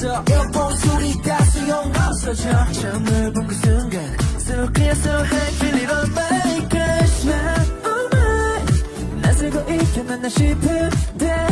있어 여보 소리가 소용없어져 처음을 본그 순간 So clear so high feel it on my gosh My oh my 나 살고 있겠나 싶은데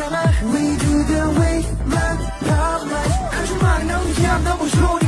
We do the way, love, love, love 너무 귀한 너무 좋아